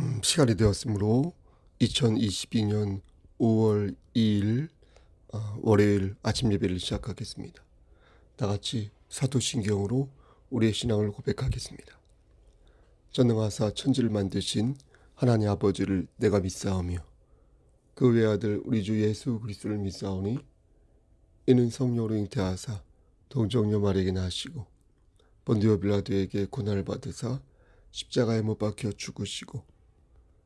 음, 시간이 되었으므로 2022년 5월 2일 어, 월요일 아침 예배를 시작하겠습니다. 다 같이 사도신경으로 우리의 신앙을 고백하겠습니다. 전능하사 천지를 만드신 하나님 아버지를 내가 믿사오며 그 외아들 우리 주 예수 그리스도를 믿사오니 이는 성령으로 잉태하사 동정녀 마리에게 나시고 본디오 빌라도에게 고난을 받으사 십자가에 못 박혀 죽으시고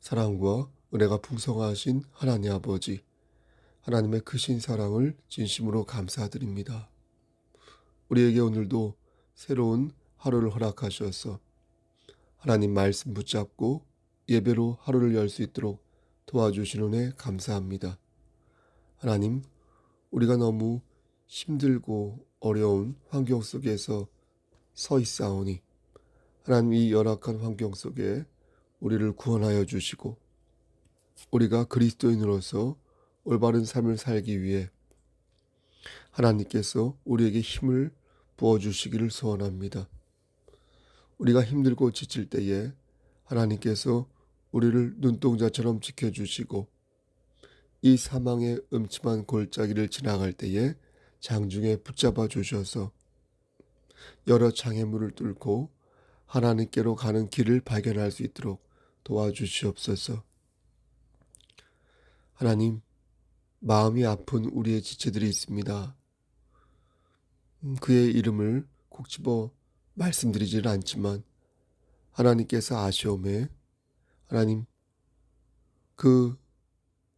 사랑과 은혜가 풍성하신 하나님 아버지, 하나님의 크신 사랑을 진심으로 감사드립니다. 우리에게 오늘도 새로운 하루를 허락하셔서 하나님 말씀 붙잡고 예배로 하루를 열 수 있도록 도와주시는 애 감사합니다. 하나님, 우리가 너무 힘들고 어려운 환경 속에서 서 있사오니 하나님 이 열악한 환경 속에 우리를 구원하여 주시고 우리가 그리스도인으로서 올바른 삶을 살기 위해 하나님께서 우리에게 힘을 부어 주시기를 소원합니다. 우리가 힘들고 지칠 때에 하나님께서 우리를 눈동자처럼 지켜 주시고 이 사망의 음침한 골짜기를 지나갈 때에 장중에 붙잡아 주셔서 여러 장애물을 뚫고 하나님께로 가는 길을 발견할 수 있도록 도와주시옵소서. 하나님, 마음이 아픈 우리의 지체들이 있습니다. 음, 그의 이름을 콕 집어 말씀드리지는 않지만 하나님께서 아시오매 하나님 그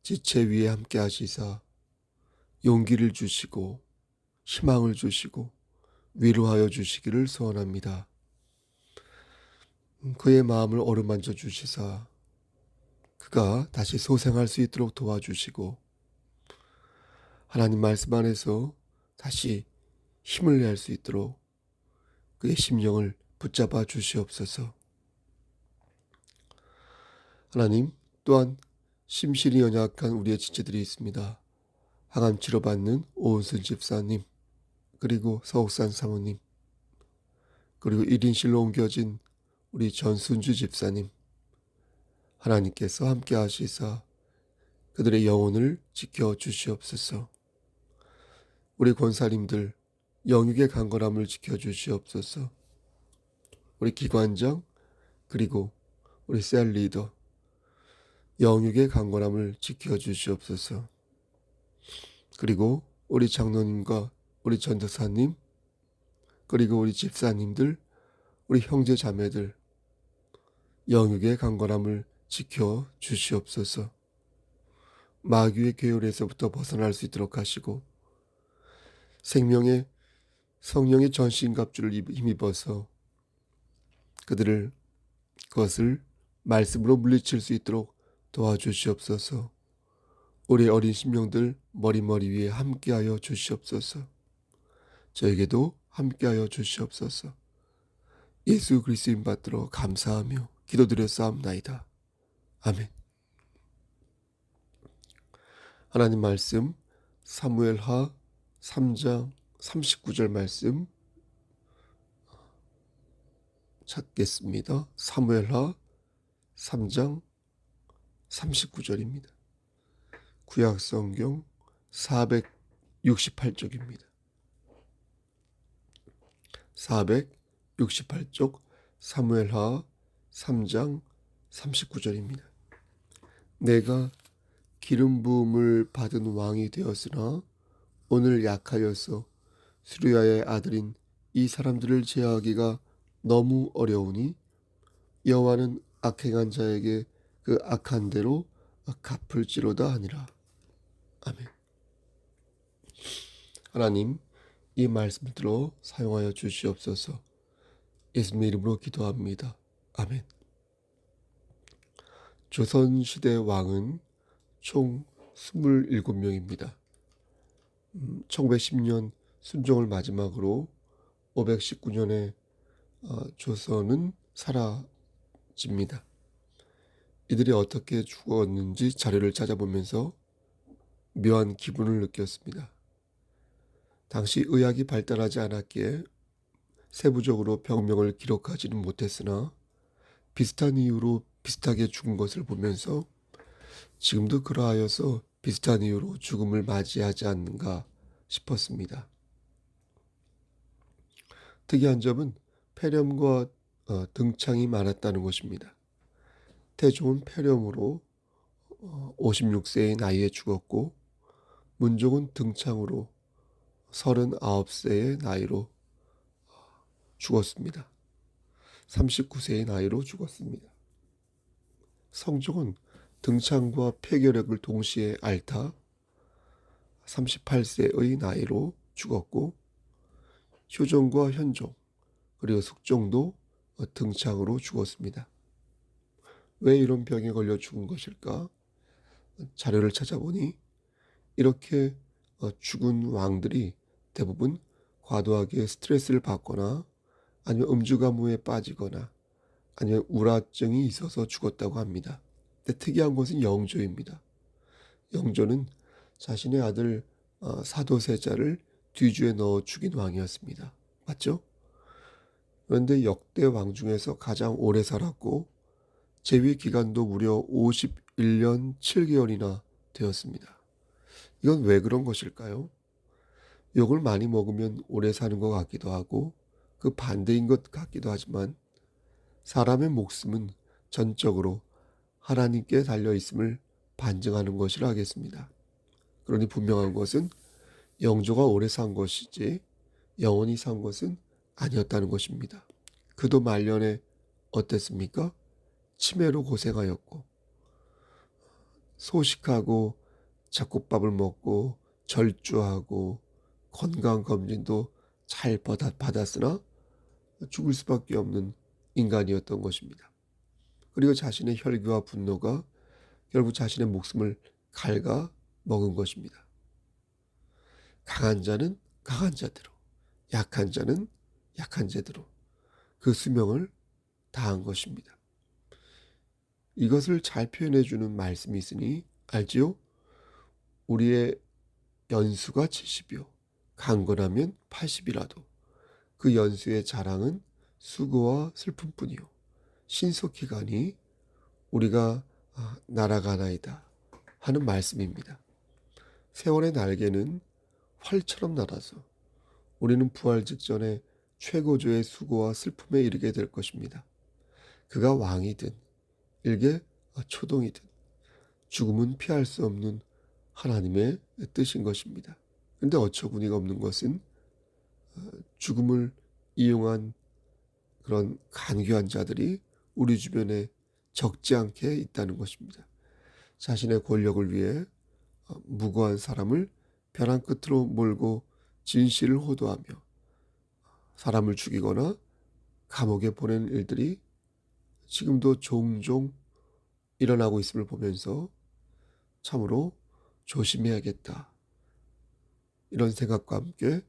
지체 위에 함께 하시사 용기를 주시고 희망을 주시고 위로하여 주시기를 소원합니다. 음, 그의 마음을 어루만져 주시사 그가 다시 소생할 수 있도록 도와주시고 하나님 말씀 안에서 다시 힘을 낼 수 있도록 그의 심령을 붙잡아 주시옵소서. 하나님 또한 심실이 연약한 우리의 지체들이 있습니다. 항암 치료받는 오은순 집사님 그리고 서옥산 사모님 그리고 1인실로 옮겨진 우리 전순주 집사님 하나님께서 함께 하시사 그들의 영혼을 지켜 주시옵소서. 우리 권사님들 영육의 강건함을 지켜 주시옵소서. 우리 기관장 그리고 우리 셀 리더 영육의 강건함을 지켜 주시옵소서. 그리고 우리 장로님과 우리 전도사님 그리고 우리 집사님들 우리 형제 자매들 영육의 강건함을 지켜 주시옵소서. 마귀의 계율에서부터 벗어날 수 있도록 하시고 생명의 성령의 전신갑주를 힘입어서 그들을 그것을 말씀으로 물리칠 수 있도록 도와주시옵소서. 우리 어린 심령들 머리머리 위에 함께하여 주시옵소서. 저에게도 함께하여 주시옵소서. 예수 그리스도인 받들어 감사하며 기도드렸사옵나이다. 아멘. 하나님 말씀 사무엘하 3장 39절 말씀 찾겠습니다. 사무엘하 3장 39절입니다. 구약 성경 468쪽입니다. 468쪽 사무엘하 3장 39절입니다. 내가 기름 부음을 받은 왕이 되었으나 오늘 약하여서 수리아의 아들인 이 사람들을 제어하기가 너무 어려우니 여호와는 악행한 자에게 그 악한 대로 갚을지로다 하니라. 아멘. 하나님 이 말씀을 들어 사용하여 주시옵소서. 예수님 이름으로 기도합니다. 아멘. 조선시대 왕은 총 27명입니다. 음, 1910년 순종을 마지막으로 519년에 어, 조선은 사라집니다. 이들이 어떻게 죽었는지 자료를 찾아보면서 묘한 기분을 느꼈습니다. 당시 의학이 발달하지 않았기에 세부적으로 병명을 기록하지는 못했으나 비슷한 이유로 비슷하게 죽은 것을 보면서 지금도 그러하여서 비슷한 이유로 죽음을 맞이하지 않는가 싶었습니다. 특이한 점은 폐렴과 어, 등창이 많았다는 것입니다. 태종은 폐렴으로 어, 56세의 나이에 죽었고 문종은 등창으로 39세의 나이로 죽었습니다. 39세의 나이로 죽었습니다. 성종은 등창과 폐결핵을 동시에 앓다 38세의 나이로 죽었고 효종과 현종 그리고 숙종도 등창으로 죽었습니다. 왜 이런 병에 걸려 죽은 것일까? 자료를 찾아보니 이렇게 죽은 왕들이 대부분 과도하게 스트레스를 받거나 아니면 음주가무에 빠지거나 아니면 우라증이 있어서 죽었다고 합니다. 근데 특이한 것은 영조입니다. 영조는 자신의 아들 어, 사도세자를 뒤주에 넣어 죽인 왕이었습니다. 맞죠? 그런데 역대 왕 중에서 가장 오래 살았고 재위 기간도 무려 51년 7개월이나 되었습니다. 이건 왜 그런 것일까요? 욕을 많이 먹으면 오래 사는 것 같기도 하고 그 반대인 것 같기도 하지만 사람의 목숨은 전적으로 하나님께 달려 있음을 반증하는 것이라 하겠습니다. 그러니 분명한 것은 영조가 오래 산 것이지 영원히 산 것은 아니었다는 것입니다. 그도 말년에 어땠습니까? 치매로 고생하였고 소식하고 잡곡밥을 먹고 절주하고 건강검진도 잘 받았으나 죽을 수밖에 없는 인간이었던 것입니다. 그리고 자신의 혈기와 분노가 결국 자신의 목숨을 갉아 먹은 것입니다. 강한 자는 강한 자대로, 약한 자는 약한 자대로 그 수명을 다한 것입니다. 이것을 잘 표현해 주는 말씀이 있으니 알지요? 우리의 연수가 70이요. 강건하면 80이라도 그 연수의 자랑은 수고와 슬픔뿐이요. 신속히 가니 우리가 아, 날아가나이다 하는 말씀입니다. 세월의 날개는 활처럼 날아서 우리는 부활 직전에 최고조의 수고와 슬픔에 이르게 될 것입니다. 그가 왕이든 일개 초동이든 죽음은 피할 수 없는 하나님의 뜻인 것입니다. 근데 어처구니가 없는 것은 어, 죽음을 이용한 그런 간교한 자들이 우리 주변에 적지 않게 있다는 것입니다. 자신의 권력을 위해 어, 무고한 사람을 벼랑 끝으로 몰고 진실을 호도하며 사람을 죽이거나 감옥에 보낸 일들이 지금도 종종 일어나고 있음을 보면서 참으로 조심해야겠다. 이런 생각과 함께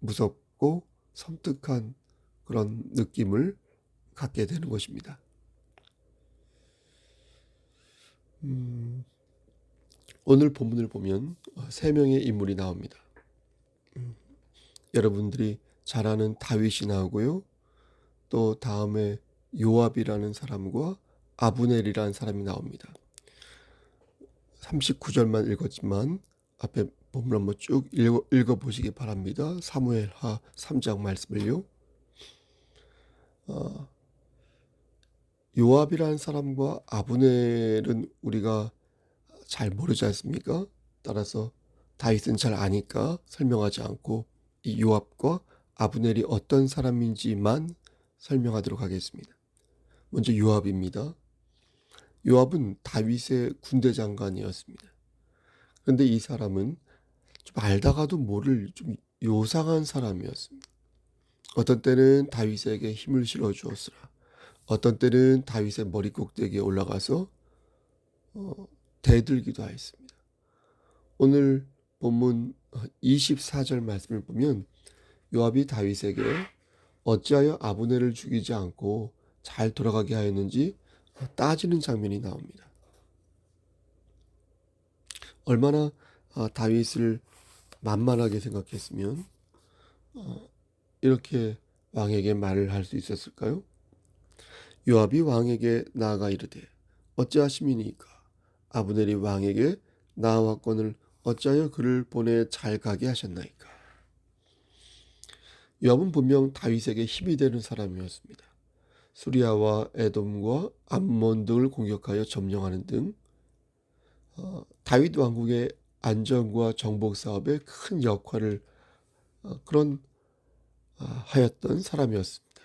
무섭 고 섬뜩한 그런 느낌을 갖게 되는 것입니다. 음, 오늘 본문을 보면 세 명의 인물이 나옵니다. 음, 여러분들이 잘 아는 다윗이 나오고요. 또 다음에 요압이라는 사람과 아브넬이라는 사람이 나옵니다. 39절만 읽었지만 앞에 본문 한번 쭉 읽어, 보시기 바랍니다. 사무엘 하 3장 말씀을요. 어, 요압이라는 사람과 아브넬은 우리가 잘 모르지 않습니까? 따라서 다윗은 잘 아니까 설명하지 않고 이 요압과 아브넬이 어떤 사람인지만 설명하도록 하겠습니다. 먼저 요압입니다. 요압은 다윗의 군대 장관이었습니다. 그런데 이 사람은 좀 알다가도 모를 좀 요상한 사람이었습니다. 어떤 때는 다윗에게 힘을 실어 주었으라. 어떤 때는 다윗의 머리 꼭대기에 올라가서 어, 대들기도 하였습니다. 오늘 본문 24절 말씀을 보면 요압이 다윗에게 어찌하여 아브넬을 죽이지 않고 잘 돌아가게 하였는지 따지는 장면이 나옵니다. 얼마나 아, 다윗을 만만하게 생각했으면 어, 이렇게 왕에게 말을 할 수 있었을까요? 요압이 왕에게 나아가 이르되 어찌하심이니까 아브넬이 왕에게 나와 건을 어찌하여 그를 보내 잘 가게 하셨나이까 요압은 분명 다윗에게 힘이 되는 사람이었습니다. 수리아와 에돔과 암몬 등을 공격하여 점령하는 등 어, 다윗 왕국의 안정과 정복 사업에 큰 역할을 어, 그런 어, 하였던 사람이었습니다.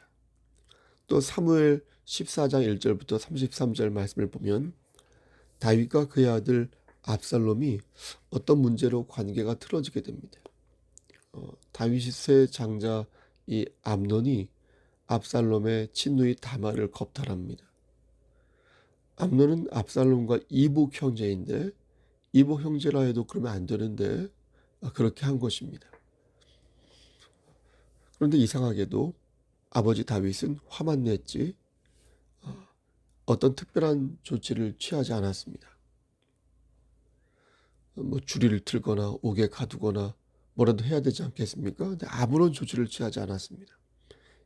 또 사무엘 14장 1절부터 33절 말씀을 보면 다윗과 그의 아들 압살롬이 어떤 문제로 관계가 틀어지게 됩니다. 어, 다윗의 장자 이 암논이 압살롬의 친누이 다말을 겁탈합니다. 암논은 압살롬과 이복 형제인데 이복 형제라 해도 그러면 안 되는데 아, 그렇게 한 것입니다. 그런데 이상하게도 아버지 다윗은 화만 냈지 어, 어떤 특별한 조치를 취하지 않았습니다. 뭐 주리를 틀거나 옥에 가두거나 뭐라도 해야 되지 않겠습니까? 근데 아무런 조치를 취하지 않았습니다.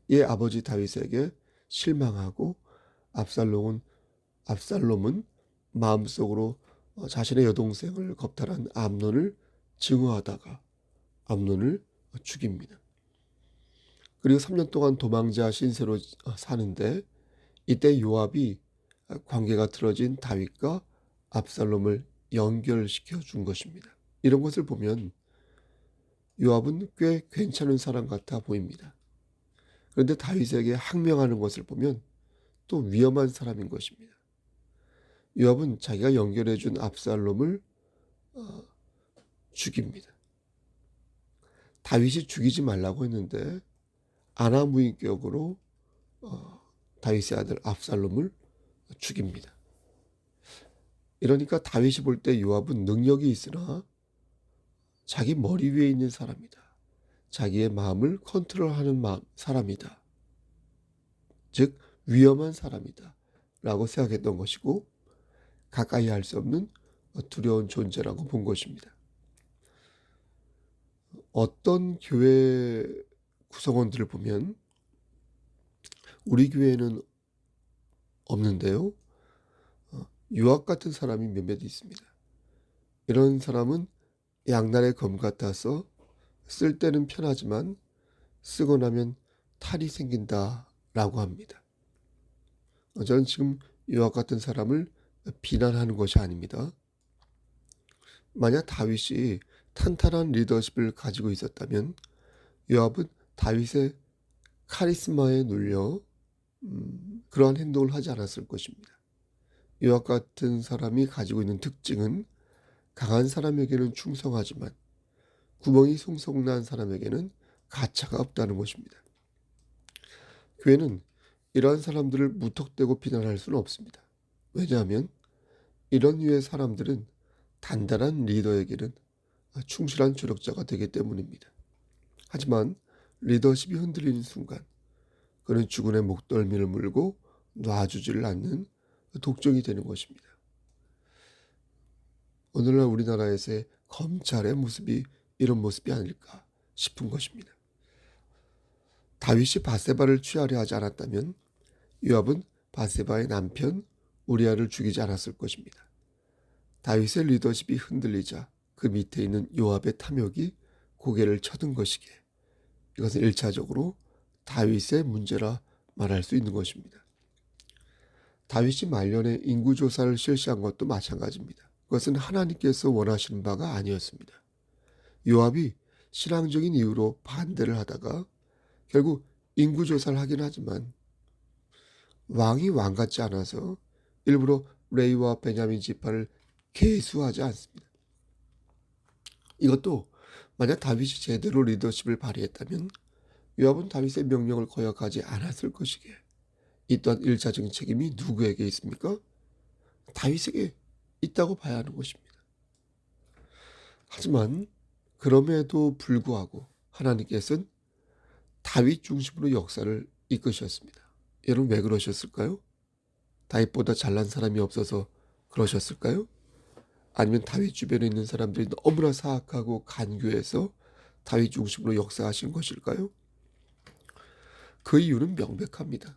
이 아버지 다윗에게 실망하고 압살롬은 압살롬은 마음속으로 어, 자신의 여동생을 겁탈한 암논을 증오하다가 암논을 죽입니다. 그리고 3년 동안 도망자 신세로 어, 사는데 이때 요압이 관계가 틀어진 다윗과 압살롬을 연결시켜 준 것입니다. 이런 것을 보면 요압은 꽤 괜찮은 사람 같아 보입니다. 그런데 다윗에게 항명하는 것을 보면 또 위험한 사람인 것입니다. 요압은 자기가 연결해 준 압살롬을 어, 죽입니다. 다윗이 죽이지 말라고 했는데 아나무인격으로 어, 다윗의 아들 압살롬을 죽입니다. 이러니까 다윗이 볼 때 요압은 능력이 있으나 자기 머리 위에 있는 사람이다. 자기의 마음을 컨트롤하는 마음, 사람이다. 즉 위험한 사람이다. 라고 생각했던 것이고 가까이 할 수 없는 두려운 존재라고 본 것입니다. 어떤 교회 구성원들을 보면 우리 교회는 없는데요. 유학 같은 사람이 몇몇 있습니다. 이런 사람은 양날의 검 같아서 쓸 때는 편하지만 쓰고 나면 탈이 생긴다라고 합니다. 저는 지금 유학 같은 사람을 비난하는 것이 아닙니다. 만약 다윗이 탄탄한 리더십을 가지고 있었다면 요압은 다윗의 카리스마에 눌려 음, 그러한 행동을 하지 않았을 것입니다. 요압 같은 사람이 가지고 있는 특징은 강한 사람에게는 충성하지만 구멍이 송송난 사람에게는 가차가 없다는 것입니다. 교회는 이러한 사람들을 무턱대고 비난할 수는 없습니다. 왜냐하면 이런 류의 사람들은 단단한 리더에게는 충실한 조력자가 되기 때문입니다. 하지만 리더십이 흔들리는 순간 그는 죽은의 목덜미를 물고 놔주지를 않는 독종이 되는 것입니다. 오늘날 우리나라에서의 검찰의 모습이 이런 모습이 아닐까 싶은 것입니다. 다윗이 바세바를 취하려 하지 않았다면 요압은 바세바의 남편 우리아를 죽이지 않았을 것입니다. 다윗의 리더십이 흔들리자 그 밑에 있는 요압의 탐욕이 고개를 쳐든 것이기에 이것은 일차적으로 다윗의 문제라 말할 수 있는 것입니다. 다윗이 말년에 인구조사를 실시한 것도 마찬가지입니다. 그것은 하나님께서 원하시는 바가 아니었습니다. 요압이 신앙적인 이유로 반대를 하다가 결국 인구조사를 하긴 하지만 왕이 왕 같지 않아서 일부러 레이와 베냐민 지파를 개수하지 않습니다. 이것도 만약 다윗이 제대로 리더십을 발휘했다면 요압은 다윗의 명령을 거역하지 않았을 것이기에 이 또한 일차적인 책임이 누구에게 있습니까? 다윗에게 있다고 봐야 하는 것입니다. 하지만 그럼에도 불구하고 하나님께서는 다윗 중심으로 역사를 이끄셨습니다. 여러분 왜 그러셨을까요? 다윗보다 잘난 사람이 없어서 그러셨을까요? 아니면 다윗 주변에 있는 사람들이 너무나 사악하고 간교해서 다윗 중심으로 역사하신 것일까요? 그 이유는 명백합니다.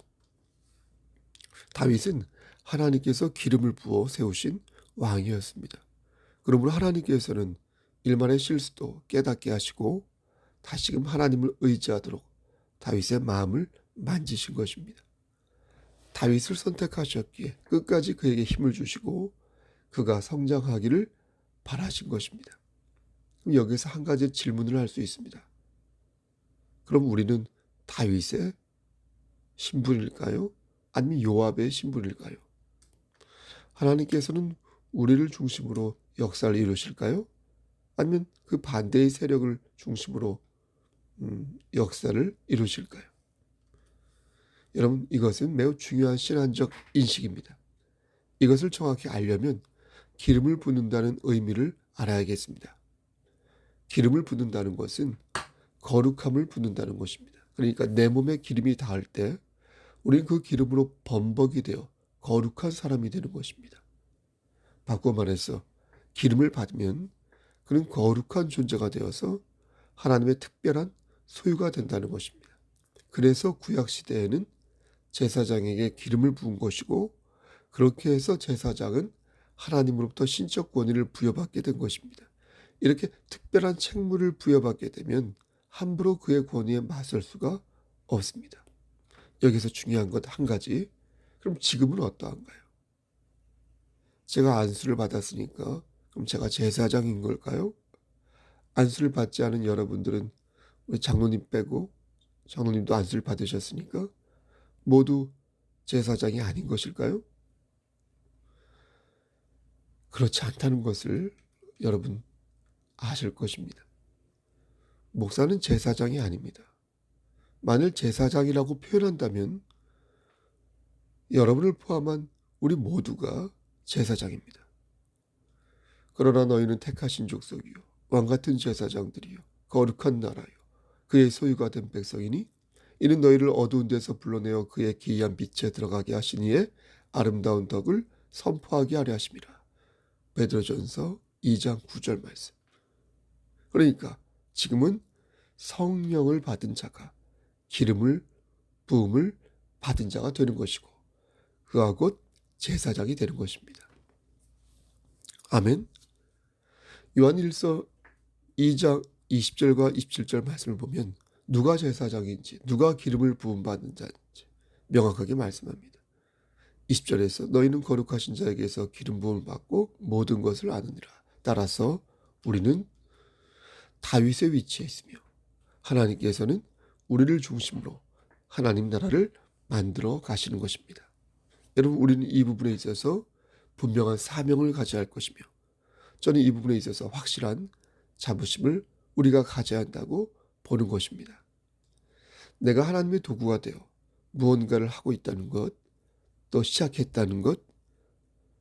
다윗은 하나님께서 기름을 부어 세우신 왕이었습니다. 그러므로 하나님께서는 일만의 실수도 깨닫게 하시고 다시금 하나님을 의지하도록 다윗의 마음을 만지신 것입니다. 다윗을 선택하셨기에 끝까지 그에게 힘을 주시고 그가 성장하기를 바라신 것입니다. 여기서 한 가지 질문을 할 수 있습니다. 그럼 우리는 다윗의 신분일까요? 아니면 요압의 신분일까요? 하나님께서는 우리를 중심으로 역사를 이루실까요? 아니면 그 반대의 세력을 중심으로 음, 역사를 이루실까요? 여러분 이것은 매우 중요한 신앙적 인식입니다. 이것을 정확히 알려면 기름을 붓는다는 의미를 알아야겠습니다. 기름을 붓는다는 것은 거룩함을 붓는다는 것입니다. 그러니까 내 몸에 기름이 닿을 때 우리는 그 기름으로 범벅이 되어 거룩한 사람이 되는 것입니다. 바꿔 말해서 기름을 받으면 그는 거룩한 존재가 되어서 하나님의 특별한 소유가 된다는 것입니다. 그래서 구약 시대에는 제사장에게 기름을 부은 것이고 그렇게 해서 제사장은 하나님으로부터 신적 권위를 부여받게 된 것입니다. 이렇게 특별한 책무를 부여받게 되면 함부로 그의 권위에 맞설 수가 없습니다. 여기서 중요한 것 한 가지. 그럼 지금은 어떠한가요? 제가 안수를 받았으니까 그럼 제가 제사장인 걸까요? 안수를 받지 않은 여러분들은 우리 장로님 빼고 장로님도 안수를 받으셨으니까 모두 제사장이 아닌 것일까요? 그렇지 않다는 것을 여러분 아실 것입니다. 목사는 제사장이 아닙니다. 만일 제사장이라고 표현한다면 여러분을 포함한 우리 모두가 제사장입니다. 그러나 너희는 택하신 족속이요 왕 같은 제사장들이요 거룩한 나라요 그의 소유가 된 백성이니 이는 너희를 어두운 데서 불러내어 그의 기이한 빛에 들어가게 하시니에 아름다운 덕을 선포하게 하려 하심이라. 베드로전서 2장 9절 말씀. 그러니까 지금은 성령을 받은 자가 기름을 부음을 받은 자가 되는 것이고 그가 곧 제사장이 되는 것입니다. 아멘. 요한 1서 2장 20절과 27절 말씀을 보면 누가 제사장인지 누가 기름을 부음 받은 자인지 명확하게 말씀합니다. 20절에서 너희는 거룩하신 자에게서 기름 부음을 받고 모든 것을 아느니라. 따라서 우리는 다윗의 위치에 있으며 하나님께서는 우리를 중심으로 하나님 나라를 만들어 가시는 것입니다. 여러분 우리는 이 부분에 있어서 분명한 사명을 가져야 할 것이며 저는 이 부분에 있어서 확실한 자부심을 우리가 가져야 한다고 보는 것입니다. 내가 하나님의 도구가 되어 무언가를 하고 있다는 것, 또 시작했다는 것,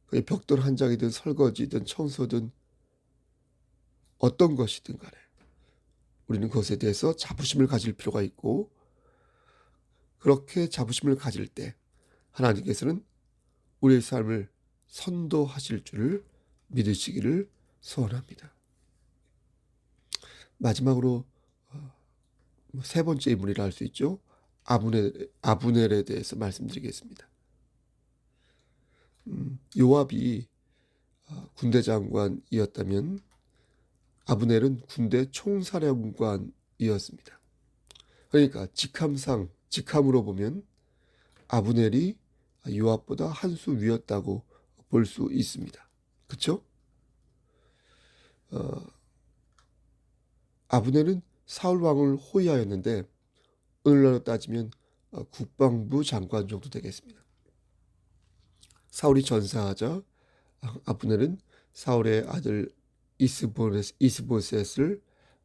그게 벽돌 한 장이든 설거지든 청소든 어떤 것이든 간에 우리는 그것에 대해서 자부심을 가질 필요가 있고 그렇게 자부심을 가질 때 하나님께서는 우리의 삶을 선도하실 줄을 믿으시기를 소원합니다. 마지막으로 세 번째 인물이라 할 수 있죠. 아브넬, 아브넬에 대해서 말씀드리겠습니다. 음, 요압이 어, 군대 장관이었다면 아브넬은 군대 총사령관이었습니다. 그러니까 직함상 직함으로 보면 아브넬이 요압보다 한 수 위였다고 볼 수 있습니다. 그렇죠? 어, 아브넬은 사울 왕을 호위하였는데 오늘날로 따지면 어, 국방부 장관 정도 되겠습니다. 사울이 전사하자 아브넬은 사울의 아들 이스보셋, 이스보셋을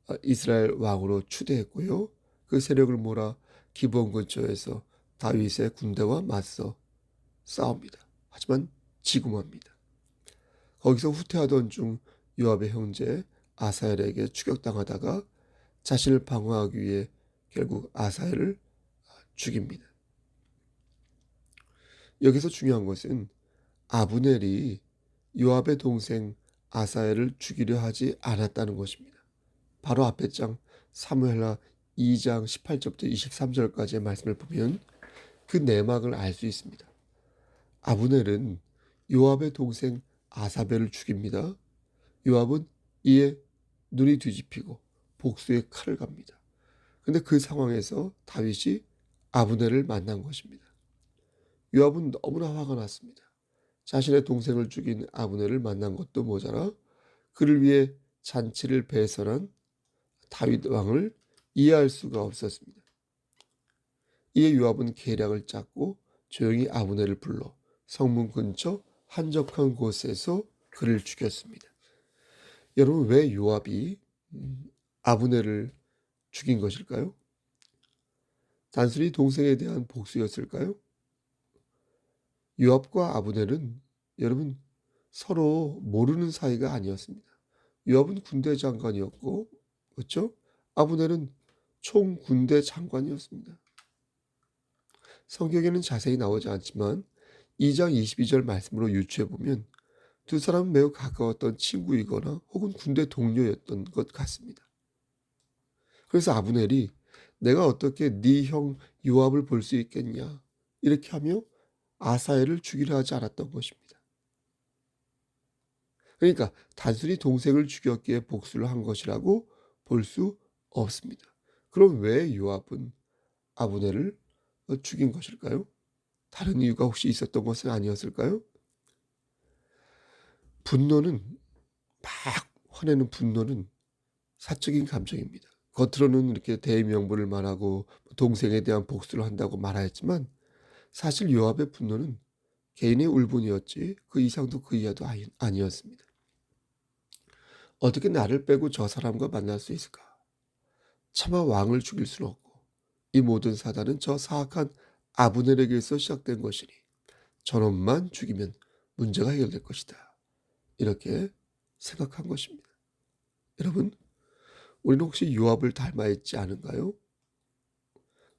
어, 이스라엘 왕으로 추대했고요. 그 세력을 몰아 기본 근처에서 다윗의 군대와 맞서 싸웁니다. 하지만 지구합니다. 거기서 후퇴하던 중 요압의 형제 아사엘에게 추격당하다가 자신을 방어하기 위해 결국 아사엘을 죽입니다. 여기서 중요한 것은 아브넬이 요압의 동생 아사엘을 죽이려 하지 않았다는 것입니다. 바로 앞에 장 사무엘하 2장 18절부터 23절까지의 말씀을 보면 그 내막을 알 수 있습니다. 아브넬은 요압의 동생 아사벨을 죽입니다. 요압은 이에 눈이 뒤집히고 복수의 칼을 갑니다. 근데 그 상황에서 다윗이 아브넬을 만난 것입니다. 요압은 너무나 화가 났습니다. 자신의 동생을 죽인 아브넬을 만난 것도 모자라 그를 위해 잔치를 배설한 다윗 왕을 이해할 수가 없었습니다. 이에 요압은 계략을 짰고 조용히 아브넬을 불러 성문 근처 한적한 곳에서 그를 죽였습니다. 여러분 왜 요압이 음, 아브넬을 죽인 것일까요? 단순히 동생에 대한 복수였을까요? 요압과 아브넬은 여러분 서로 모르는 사이가 아니었습니다. 요압은 군대 장관이었고 그렇죠? 아브넬은 총 군대 장관이었습니다. 성경에는 자세히 나오지 않지만 2장 22절 말씀으로 유추해 보면 두 사람은 매우 가까웠던 친구이거나 혹은 군대 동료였던 것 같습니다. 그래서 아브넬이 내가 어떻게 네 형 요압을 볼 수 있겠냐 이렇게 하며 아사엘을 죽이려 하지 않았던 것입니다. 그러니까 단순히 동생을 죽였기에 복수를 한 것이라고 볼 수 없습니다. 그럼 왜 요압은 아브넬을 죽인 것일까요? 다른 이유가 혹시 있었던 것은 아니었을까요? 분노는 막 화내는 분노는 사적인 감정입니다. 겉으로는 이렇게 대명분을 말하고 동생에 대한 복수를 한다고 말하였지만 사실 요압의 분노는 개인의 울분이었지 그 이상도 그 이하도 아니었습니다. 어떻게 나를 빼고 저 사람과 만날 수 있을까? 차마 왕을 죽일 수는 없고 이 모든 사단은 저 사악한 아브넬에게서 시작된 것이니 저놈만 죽이면 문제가 해결될 것이다. 이렇게 생각한 것입니다. 여러분, 우리는 혹시 요압을 닮아 있지 않은가요?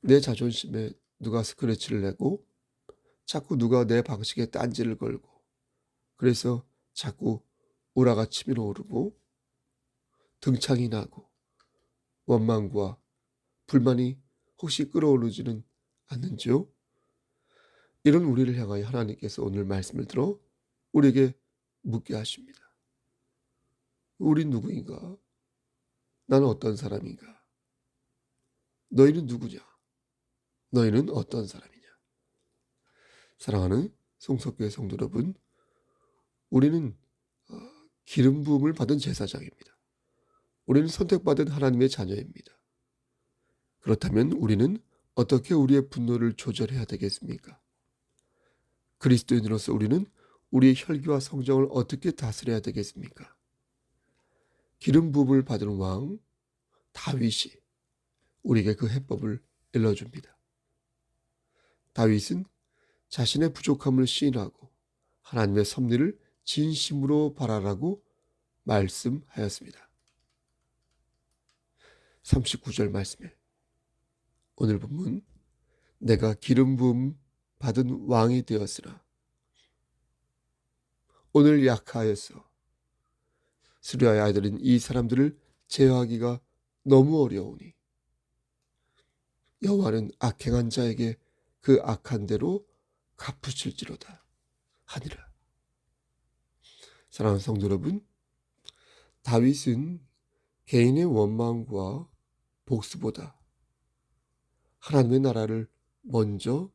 내 자존심에 누가 스크래치를 내고 자꾸 누가 내 방식에 딴지를 걸고 그래서 자꾸 우라가 치밀어 오르고 등창이 나고 원망과 불만이 혹시 끌어오르지는 않는지요? 이런 우리를 향하여 하나님께서 오늘 말씀을 들어 우리에게 묻게 하십니다. 우린 누구인가? 나는 어떤 사람인가? 너희는 누구냐? 너희는 어떤 사람이냐? 사랑하는 송석교의 성도 여러분, 우리는 어, 기름 부음을 받은 제사장입니다. 우리는 선택받은 하나님의 자녀입니다. 그렇다면 우리는 어떻게 우리의 분노를 조절해야 되겠습니까? 그리스도인으로서 우리는 우리의 혈기와 성정을 어떻게 다스려야 되겠습니까? 기름 부음을 받은 왕 다윗이 우리에게 그 해법을 일러줍니다. 다윗은 자신의 부족함을 시인하고 하나님의 섭리를 진심으로 바라라고 말씀하였습니다. 39절 말씀에 오늘 본문 내가 기름 부음 받은 왕이 되었으나 오늘 약하여서 수리아의 아이들은 이 사람들을 제어하기가 너무 어려우니 여호와는 악행한 자에게 그 악한 대로 갚으실지로다 하니라. 사랑하는 성도 여러분, 다윗은 개인의 원망과 복수보다 하나님의 나라를 먼저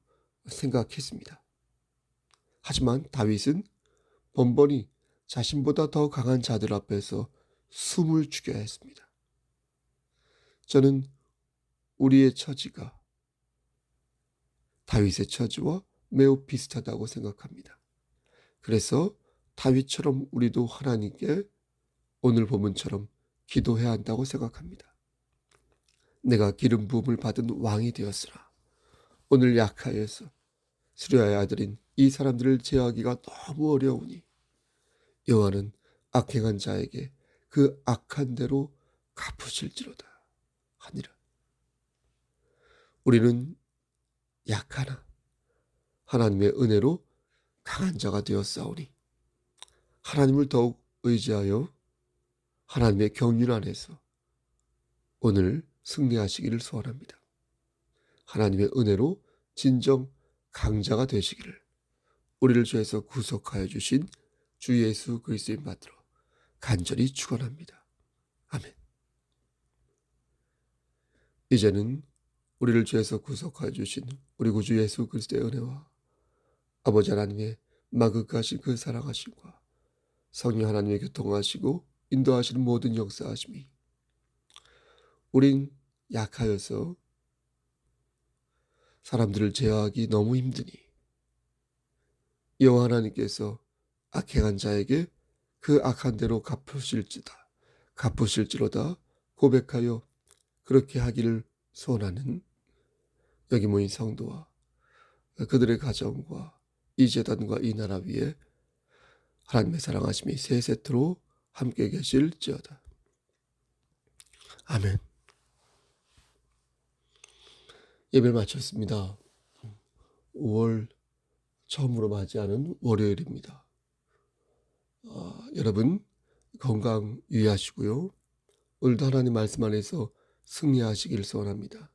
생각했습니다. 하지만 다윗은 번번이 자신보다 더 강한 자들 앞에서 숨을 죽여야 했습니다. 저는 우리의 처지가 다윗의 처지와 매우 비슷하다고 생각합니다. 그래서 다윗처럼 우리도 하나님께 오늘 본문처럼 기도해야 한다고 생각합니다. 내가 기름 부음을 받은 왕이 되었으나 오늘 약하여서 수려의 아들인 이 사람들을 제어하기가 너무 어려우니 여호와는 악행한 자에게 그 악한 대로 갚으실지로다 하니라. 우리는 약하나 하나님의 은혜로 강한 자가 되었사오니 하나님을 더욱 의지하여 하나님의 경륜 안에서 오늘 승리하시기를 소원합니다. 하나님의 은혜로 진정 강자가 되시기를 우리를 죄에서 구속하여 주신 주 예수 그리스도인 받들어 간절히 축원합니다. 아멘. 이제는 우리를 죄에서 구속하여 주신 우리 구주 예수 그리스도의 은혜와 아버지 하나님의 마극하신 그 사랑하심과 성령 하나님의 교통하시고 인도하시는 모든 역사하심이 우린 약하여서 사람들을 제어하기 너무 힘드니 여호와 하나님께서 악행한 자에게 그 악한 대로 갚으실지다 갚으실지로다 고백하여 그렇게 하기를 소원하는 여기 모인 성도와 그들의 가정과 이 재단과 이 나라 위에 하나님의 사랑하심이 세 세트로 함께 계실지어다. 아멘. 예배를 마쳤습니다. 5월 처음으로 맞이하는 월요일입니다. 아, 여러분 건강 유의하시고요. 오늘도 하나님 말씀 안에서 승리하시길 소원합니다.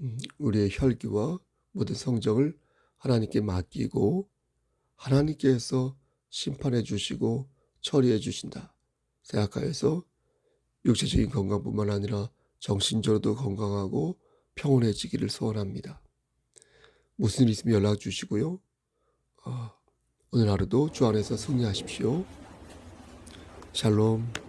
음, 우리의 혈기와 모든 성정을 하나님께 맡기고 하나님께서 심판해 주시고 처리해 주신다 생각하여서 육체적인 건강뿐만 아니라 정신적으로도 건강하고 평온해지기를 소원합니다. 무슨 일 있으면 연락 주시고요. 아, 오늘 하루도 주 안에서 승리하십시오. 샬롬.